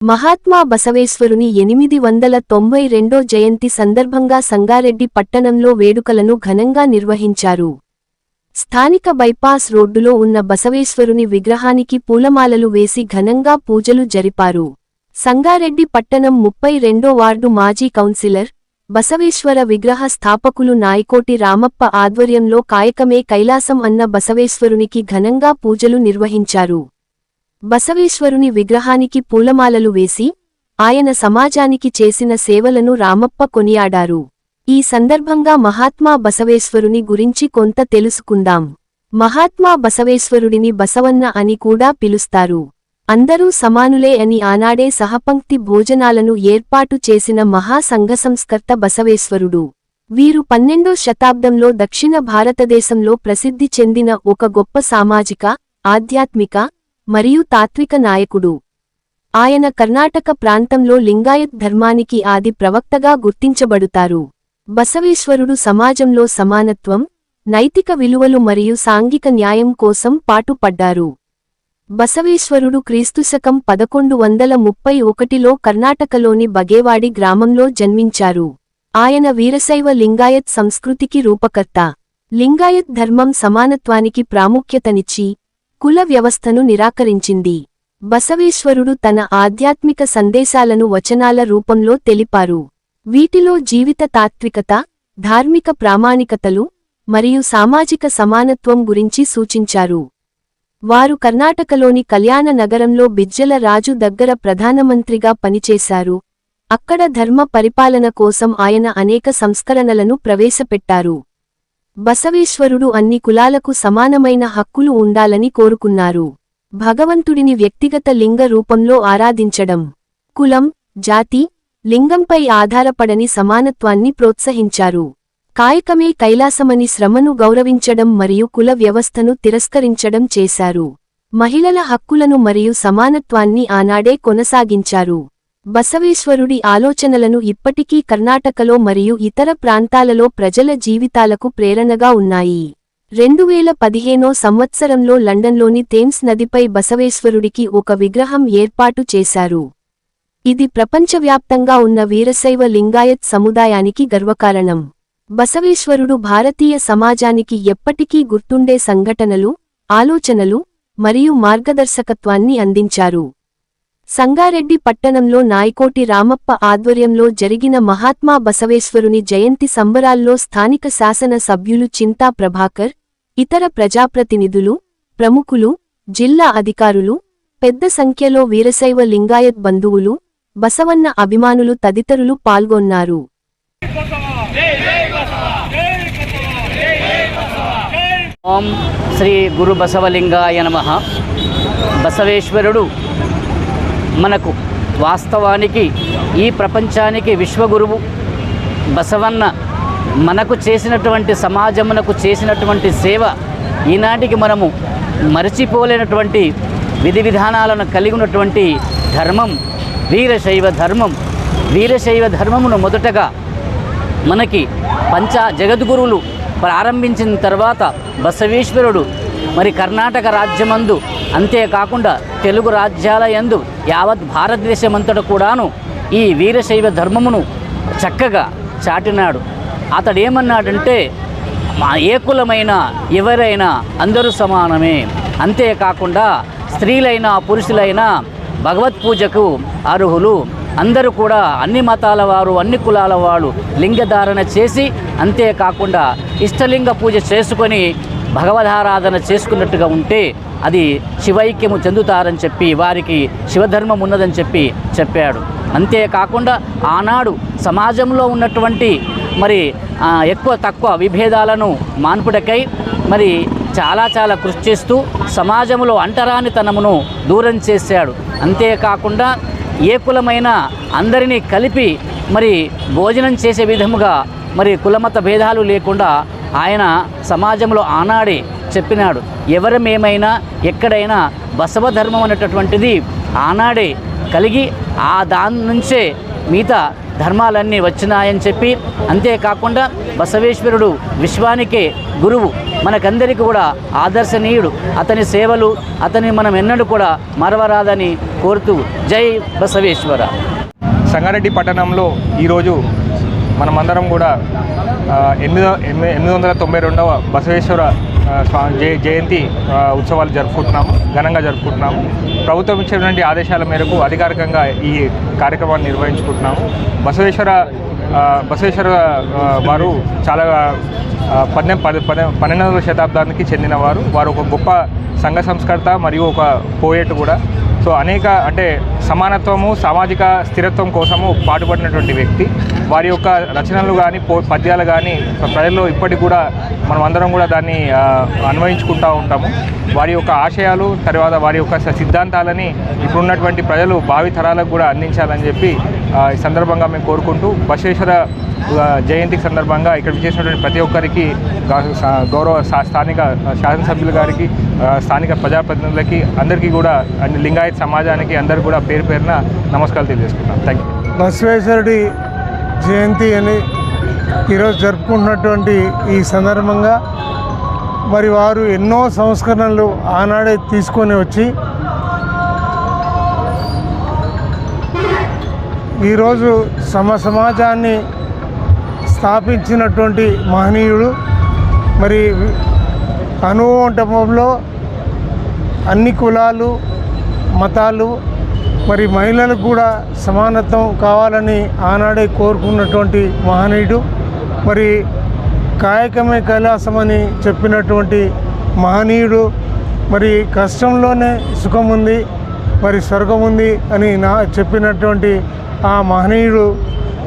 మహాత్మా బసవేశ్వరుని ఎనిమిది వందల తొంభై రెండో జయంతి సందర్భంగా సంగారెడ్డి పట్టణంలో వేడుకలను ఘనంగా నిర్వహించారు. స్థానిక బైపాస్ రోడ్డులో ఉన్న బసవేశ్వరుని విగ్రహానికి పూలమాలలు వేసి ఘనంగా పూజలు జరిపారు. సంగారెడ్డి పట్టణం ముప్పై రెండో వార్డు మాజీ కౌన్సిలర్ బసవేశ్వర విగ్రహ స్థాపకులు నాయకోటి రామప్ప ఆధ్వర్యంలో కాయకమే కైలాసం అన్న బసవేశ్వరునికి ఘనంగా పూజలు నిర్వహించారు. బసవేశ్వరుని విగ్రహానికి పూలమాలలు వేసి ఆయన సమాజానికి చేసిన సేవలను రామప్ప కొనియాడారు. ఈ సందర్భంగా మహాత్మా బసవేశ్వరుని గురించి కొంత తెలుసుకుందాం. మహాత్మా బసవేశ్వరుడిని బసవన్న అని కూడా పిలుస్తారు. అందరూ సమానులే అని ఆనాడే సహపంక్తి భోజనాలను ఏర్పాటు చేసిన మహా సంఘసంస్కర్త బసవేశ్వరుడు. వీరు పన్నెండో శతాబ్దంలో దక్షిణ భారతదేశంలో ప్రసిద్ధి చెందిన ఒక గొప్ప సామాజిక ఆధ్యాత్మిక మరియు తాత్విక నాయకుడు. ఆయన కర్ణాటక ప్రాంతంలో లింగాయత్ ధర్మానికి ఆది ప్రవక్తగా గుర్తించబడుతారు. బసవేశ్వరుడు సమాజంలో సమానత్వం నైతిక విలువలు మరియు సాంఘిక న్యాయం కోసం పాటుపడ్డారు. బసవేశ్వరుడు క్రీస్తుశకం పదకొండు వందల ముప్పై ఒకటిలో కర్ణాటకలోని బగేవాడి గ్రామంలో జన్మించారు. ఆయన వీరశైవ లింగాయత్ సంస్కృతికి రూపకర్త. లింగాయత్ ధర్మం సమానత్వానికి ప్రాముఖ్యతనిచ్చి కుల వ్యవస్థను నిరాకరించింది. బసవేశ్వరుడు తన ఆధ్యాత్మిక సందేశాలను వచనాల రూపంలో తెలిపారు. వీటిలో జీవిత తాత్వికత ధార్మిక ప్రామాణికతలు మరియు సామాజిక సమానత్వం గురించి సూచించారు. వారు కర్ణాటకలోని కళ్యాణ నగరంలో బిజ్జల రాజు దగ్గర ప్రధానమంత్రిగా పనిచేశారు. అక్కడ ధర్మ పరిపాలన కోసం ఆయన అనేక సంస్కరణలను ప్రవేశపెట్టారు. బసవేశ్వరుడు అన్ని కులాలకు సమానమైన హక్కులు ఉండాలని కోరుకున్నారు. భగవంతుడిని వ్యక్తిగత లింగ రూపంలో ఆరాధించడం. కులం జాతి లింగంపై ఆధారపడని సమానత్వాన్ని ప్రోత్సహించారు. కాయకమే కైలాసమని శ్రమను గౌరవించడం మరియు కుల వ్యవస్థను తిరస్కరించడం చేశారు. మహిళల హక్కులను మరియు సమానత్వాన్ని ఆనాడే కొనసాగించారు. బసవేశ్వరుడి ఆలోచనలను ఇప్పటికీ కర్ణాటకలో మరియు ఇతర ప్రాంతాలలో ప్రజల జీవితాలకు ప్రేరణగా ఉన్నాయి. రెండువేల పదిహేనో సంవత్సరంలో లండన్లోని థేమ్స్ నదిపై బసవేశ్వరుడికి ఒక విగ్రహం ఏర్పాటు చేశారు. ఇది ప్రపంచవ్యాప్తంగా ఉన్న వీరశైవ లింగాయత్ సముదాయానికి గర్వకారణం. బసవేశ్వరుడు భారతీయ సమాజానికి ఎప్పటికీ గుర్తుండే సంఘటనలు ఆలోచనలు మరియు మార్గదర్శకత్వాన్ని అందించారు. సంగారెడ్డి పట్టణంలో నాయకోటి రామప్ప ఆధ్వర్యంలో జరిగిన మహాత్మా బసవేశ్వరుని జయంతి సంబరాల్లో స్థానిక శాసన సభ్యులు చింతా ప్రభాకర్ ఇతర ప్రజాప్రతినిధులు ప్రముఖులు జిల్లా అధికారులు పెద్ద సంఖ్యలో వీరశైవ లింగాయత్ బంధువులు బసవన్న అభిమానులు తదితరులు పాల్గొన్నారు. ఓం శ్రీ గురు బసవలింగాయ నమ. బసవేశ్వరుడు మనకు వాస్తవానికి ఈ ప్రపంచానికి విశ్వగురువు బసవన్న మనకు చేసినటువంటి సమాజమునకు చేసినటువంటి సేవ ఈనాటికి మనము మరచిపోలేనటువంటి విధి విధానాలను కలిగి ఉన్నటువంటి ధర్మం వీరశైవ ధర్మం. వీరశైవ ధర్మమును మొదటగా మనకి పంచ జగద్గురువులు ప్రారంభించిన తర్వాత బసవేశ్వరుడు మరి కర్ణాటక రాజ్యమందు. అంతేకాకుండా తెలుగు రాజ్యాల యందు యావత్ భారతదేశమంతట కూడాను ఈ వీరశైవ ధర్మమును చక్కగా చాటినాడు. అతడు ఏమన్నాడంటే మా ఏకులమైన ఎవరైనా అందరూ సమానమే. అంతేకాకుండా స్త్రీలైనా పురుషులైనా భగవత్ పూజకు అర్హులు. అందరూ కూడా అన్ని మతాల వారు అన్ని కులాల వారు లింగధారణ చేసి అంతేకాకుండా ఇష్టలింగ పూజ చేసుకొని భగవదారాధన చేసుకున్నట్టుగా ఉంటే అది శివైక్యము చెందుతారని చెప్పి వారికి శివధర్మం ఉన్నదని చెప్పి చెప్పాడు. అంతేకాకుండా ఆనాడు సమాజంలో ఉన్నటువంటి మరి ఎక్కువ తక్కువ విభేదాలను మాన్పుడకై మరి చాలా చాలా కృషి చేస్తూ సమాజంలో అంటరానితనమును దూరం చేశాడు. అంతేకాకుండా ఏ కులమైన అందరినీ కలిపి మరి భోజనం చేసే విధముగా మరి కులమత భేదాలు లేకుండా ఆయన సమాజంలో ఆనాడే చెప్పినాడు ఎవరమేమైనా ఎక్కడైనా బసవ ధర్మం అనేటటువంటిది ఆనాడే కలిగి ఆ దాని నుంచే మిగతా ధర్మాలన్నీ వచ్చినాయని చెప్పి అంతేకాకుండా బసవేశ్వరుడు విశ్వానికే గురువు. మనకందరికీ కూడా ఆదర్శనీయుడు. అతని సేవలు అతని మనం ఎన్నడూ కూడా మరవరాదని కోరుతూ జై బసవేశ్వర. సంగారెడ్డి పట్టణంలో ఈరోజు మనమందరం కూడా ఎనిమిదో ఎనిమిది ఎనిమిది వందల తొంభై రెండవ బసవేశ్వర స్వా జయ జయంతి ఉత్సవాలు జరుపుకుంటున్నాము ఘనంగా జరుపుకుంటున్నాము. ప్రభుత్వం ఇచ్చినటువంటి ఆదేశాల మేరకు అధికారికంగా ఈ కార్యక్రమాన్ని నిర్వహించుకుంటున్నాము. బసవేశ్వర బసవేశ్వర వారు చాలా పన్నె పన్నె పన్నెండవ శతాబ్దానికి చెందినవారు. వారు ఒక గొప్ప సంఘ సంస్కర్త మరియు ఒక పోయేట్ కూడా. సో అనేక అంటే సమానత్వము సామాజిక స్థిరత్వం కోసము పాటుపడినటువంటి వ్యక్తి. వారి యొక్క రచనలు కానీ పో పద్యాలు కానీ ప్రజల్లో ఇప్పటికి కూడా మనం అందరం కూడా దాన్ని అన్వయించుకుంటూ ఉంటాము. వారి యొక్క ఆశయాలు తర్వాత వారి యొక్క స- సిద్ధాంతాలని ఇప్పుడున్నటువంటి ప్రజలు భావి తరాలకు కూడా అందించాలని చెప్పి ఈ సందర్భంగా మేము కోరుకుంటూ బశేశ్వర జయంతి సందర్భంగా ఇక్కడ చేసినటువంటి ప్రతి ఒక్కరికి గౌరవ స్థానిక శాసనసభ్యుల గారికి స్థానిక ప్రజాప్రతినిధులకి అందరికీ కూడా లింగాయత్ సమాజానికి అందరికీ కూడా పేరు పేరున నమస్కారాలు తెలియజేసుకుంటాం. థ్యాంక్ యూ బసవేశ్వరుడి జయంతి అని ఈరోజు జరుపుకుంటున్నటువంటి ఈ సందర్భంగా మరి వారు ఎన్నో సంస్కరణలు ఆనాడే తీసుకొని వచ్చి ఈరోజు సమ సమాజాన్ని స్థాపించినటువంటి మహనీయుడు. మరి అనువంటంలో అన్ని కులాలు మతాలు మరి మహిళలకు కూడా సమానత్వం కావాలని ఆనాడే కోరుకున్నటువంటి మహనీయుడు. మరి కాయకమే కైలాసమని చెప్పినటువంటి మహనీయుడు. మరి కష్టంలోనే సుఖం ఉంది మరి స్వర్గం ఉంది అని నా చెప్పినటువంటి ఆ మహనీయుడు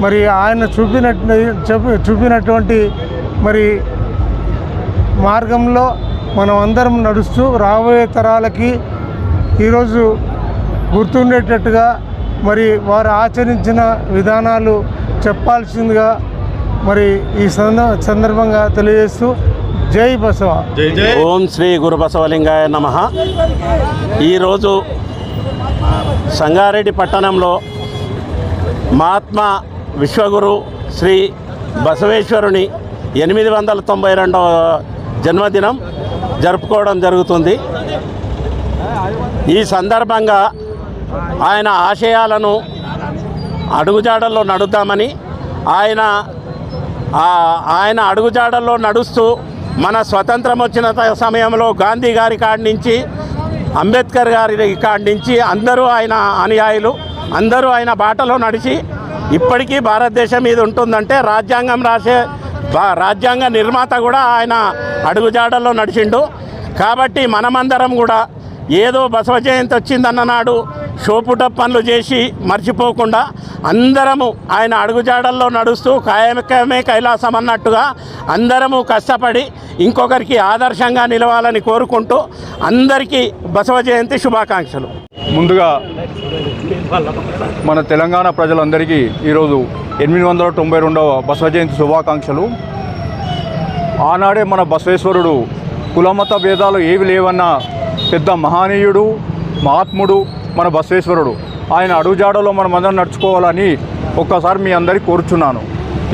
మరి ఆయన చూపినట్టు చెప్పి చూపినటువంటి మరి మార్గంలో మనం అందరం నడుస్తూ రాబోయే తరాలకి ఈరోజు గుర్తుండేటట్టుగా మరి వారు ఆచరించిన విధానాలు చెప్పాల్సిందిగా మరి ఈ సంద సందర్భంగా తెలియజేస్తూ జై బసవ. ఓం శ్రీ గురు బసవలింగాయ నమ. ఈరోజు సంగారెడ్డి పట్టణంలో మహాత్మా విశ్వగురు శ్రీ బసవేశ్వరుని ఎనిమిది వందల తొంభై రెండవ జన్మదినం జరుపుకోవడం జరుగుతుంది. ఈ సందర్భంగా ఆయన ఆశయాలను అడుగుజాడల్లో నడుద్దామని ఆయన ఆయన అడుగుజాడల్లో నడుస్తూ మన స్వతంత్రం వచ్చిన త- సమయంలో గాంధీ గారి కాడి నుంచి అంబేద్కర్ గారి కాడి నుంచి అందరూ ఆయన అనుయాయులు అందరూ ఆయన బాటలో నడిచి ఇప్పటికీ భారతదేశం మీద ఉంటుందంటే రాజ్యాంగం రాసే రాజ్యాంగ నిర్మాత కూడా ఆయన అడుగుజాడల్లో నడిచిండు. కాబట్టి మనమందరం కూడా ఏదో బసవ జయంతి వచ్చిందన్న నాడు షోపుట పనులు చేసి మర్చిపోకుండా అందరము ఆయన అడుగుజాడల్లో నడుస్తూ కాయమే కైలాసం అన్నట్టుగా అందరము కష్టపడి ఇంకొకరికి ఆదర్శంగా నిలవాలని కోరుకుంటూ అందరికీ బసవ జయంతి శుభాకాంక్షలు. ముందుగా మన తెలంగాణ ప్రజలందరికీ ఈరోజు ఎనిమిది వందల తొంభై రెండవ బసవ జయంతి శుభాకాంక్షలు. ఆనాడే మన బసవేశ్వరుడు కులమత భేదాలు ఏవి లేవన్న పెద్ద మహానీయుడు మహాత్ముడు మన బసవేశ్వరుడు. ఆయన అడుగుజాడలో మనం అందరం నడుచుకోవాలని ఒక్కసారి మీ అందరికీ కోరుచున్నాను.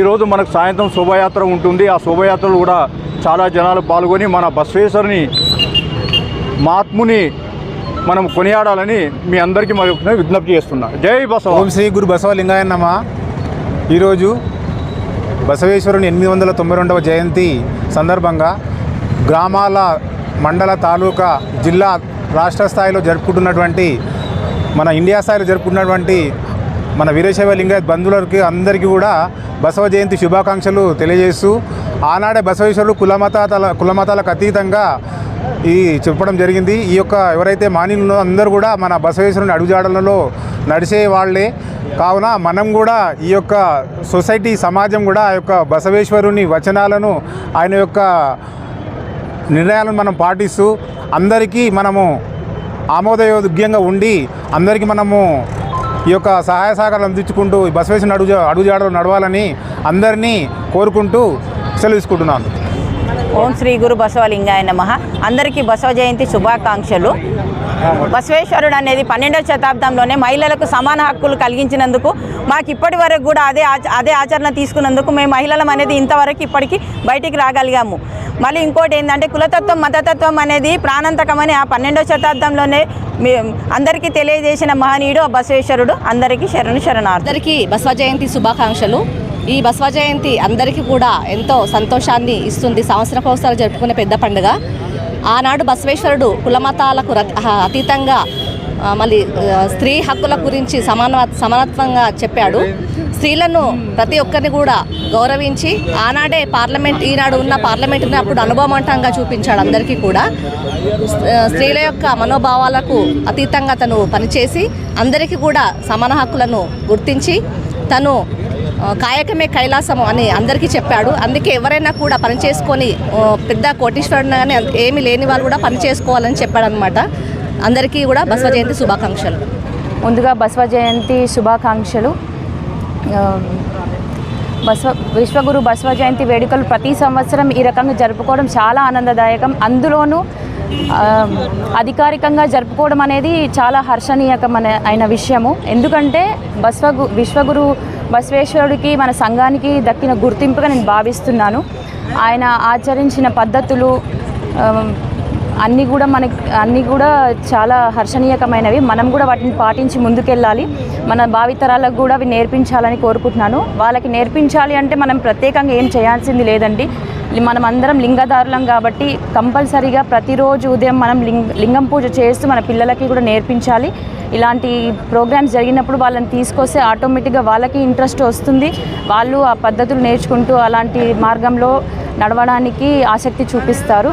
ఈరోజు మనకు సాయంత్రం శోభయాత్ర ఉంటుంది. ఆ శోభయాత్రలో కూడా చాలా జనాలు పాల్గొని మన బసవేశ్వరుని మహాత్ముని మనం కొనియాడాలని మీ అందరికీ మరి విజ్ఞప్తి చేస్తున్నా. జై బసవ. ఓం శ్రీ గురు బసవలింగాయ ఈరోజు బసవేశ్వరుని ఎనిమిది వందల తొంభై రెండవ జయంతి సందర్భంగా గ్రామాల మండల తాలూకా జిల్లా రాష్ట్ర స్థాయిలో జరుపుకుంటున్నటువంటి మన ఇండియా స్థాయిలో జరుపుకున్నటువంటి మన వీరశైవ లింగాయత్ బంధువులకి అందరికీ కూడా బసవ జయంతి శుభాకాంక్షలు తెలియజేస్తూ ఆనాడే బసవేశ్వరుడు కులమతాల కులమతాలకు అతీతంగా ఈ చెప్పడం జరిగింది. ఈ యొక్క ఎవరైతే మానిలో అందరూ కూడా మన బసవేశ్వరుని అడుగుజాడలలో నడిచే వాళ్ళే. కావున మనం కూడా ఈ యొక్క సొసైటీ సమాజం కూడా ఆ యొక్క బసవేశ్వరుని వచనాలను ఆయన యొక్క నిర్ణయాలను మనం పాటిస్తూ అందరికీ మనము ఆమోదయోగ్యంగా ఉండి అందరికీ మనము ఈ యొక్క సహాయ సహకారాలు అందించుకుంటూ ఈ బసవేశ్వరుని అడుగు అడుగుజాడలు నడవాలని అందరినీ కోరుకుంటూ సెలవు తీసుకుంటున్నాను ఓం శ్రీ గురు బసవలింగాయ నమ. అందరికీ బసవ జయంతి శుభాకాంక్షలు. బసవేశ్వరుడు అనేది పన్నెండవ శతాబ్దంలోనే మహిళలకు సమాన హక్కులు కలిగించినందుకు మాకు ఇప్పటి వరకు కూడా అదే ఆచ అదే ఆచరణ తీసుకున్నందుకు మేము మహిళలం అనేది ఇంతవరకు ఇప్పటికీ బయటికి రాగలిగాము. మళ్ళీ ఇంకోటి ఏంటంటే కులతత్వం మతతత్వం అనేది ప్రాణాంతకమని ఆ పన్నెండవ శతాబ్దంలోనే మీ- అందరికీ తెలియజేసిన మహనీయుడు ఆ బసవేశ్వరుడు. అందరికీ శరణు శరణార్థి అందరికీ బసవ జయంతి శుభాకాంక్షలు. ఈ బసవ జయంతి అందరికీ కూడా ఎంతో సంతోషాన్ని ఇస్తుంది. సంవత్సర ఒకసారి జరుపుకునే పెద్ద పండుగ. ఆనాడు బసవేశ్వరుడు కులమతాలకు రత- అతీతంగా మళ్ళీ స్త్రీ హక్కుల గురించి సమాన సమానత్వంగా చెప్పాడు. స్త్రీలను ప్రతి ఒక్కరిని కూడా గౌరవించి ఆనాడే పార్లమెంట్ ఈనాడు ఉన్న పార్లమెంట్ అప్పుడు అనుభవమంటంగా చూపించాడు అందరికీ కూడా. స్త్రీల యొక్క మనోభావాలకు అతీతంగా తను పనిచేసి అందరికీ కూడా సమాన హక్కులను గుర్తించి తను కాయకమే కైలాసము అని అందరికీ చెప్పాడు. అందుకే ఎవరైనా కూడా పని చేసుకొని పెద్ద కోటీశ్వరుడు కానీ ఏమీ లేని వాళ్ళు కూడా పని చేసుకోవాలని చెప్పాడు అనమాట అందరికీ కూడా బసవ జయంతి శుభాకాంక్షలు. ముందుగా బసవ జయంతి శుభాకాంక్షలు. బసవ విశ్వగురు బసవ జయంతి వేడుకలు ప్రతి సంవత్సరం ఈ రకంగా జరుపుకోవడం చాలా ఆనందదాయకం. అందులోనూ అధికారికంగా జరుపుకోవడం అనేది చాలా హర్షణీయకమైన అయిన విషయము. ఎందుకంటే బస్వగు విశ్వగురు బసవేశ్వరుడికి మన సంఘానికి దక్కిన గుర్తింపుగా నేను భావిస్తున్నాను. ఆయన ఆచరించిన పద్ధతులు అన్నీ కూడా మనకి అన్నీ కూడా చాలా హర్షణీయకమైనవి. మనం కూడా వాటిని పాటించి ముందుకెళ్ళాలి. మన భావితరాలకు కూడా అవి నేర్పించాలని కోరుకుంటున్నాను. వాళ్ళకి నేర్పించాలి అంటే మనం ప్రత్యేకంగా ఏం చేయాల్సింది లేదండి. మనం అందరం లింగదారులం కాబట్టి కంపల్సరీగా ప్రతిరోజు ఉదయం మనం లింగ లింగం పూజ చేస్తూ మన పిల్లలకి కూడా నేర్పించాలి. ఇలాంటి ప్రోగ్రామ్స్ జరిగినప్పుడు వాళ్ళని తీసుకొస్తే ఆటోమేటిక్గా వాళ్ళకి ఇంట్రెస్ట్ వస్తుంది. వాళ్ళు ఆ పద్ధతులు నేర్చుకుంటూ అలాంటి మార్గంలో నడవడానికి ఆసక్తి చూపిస్తారు.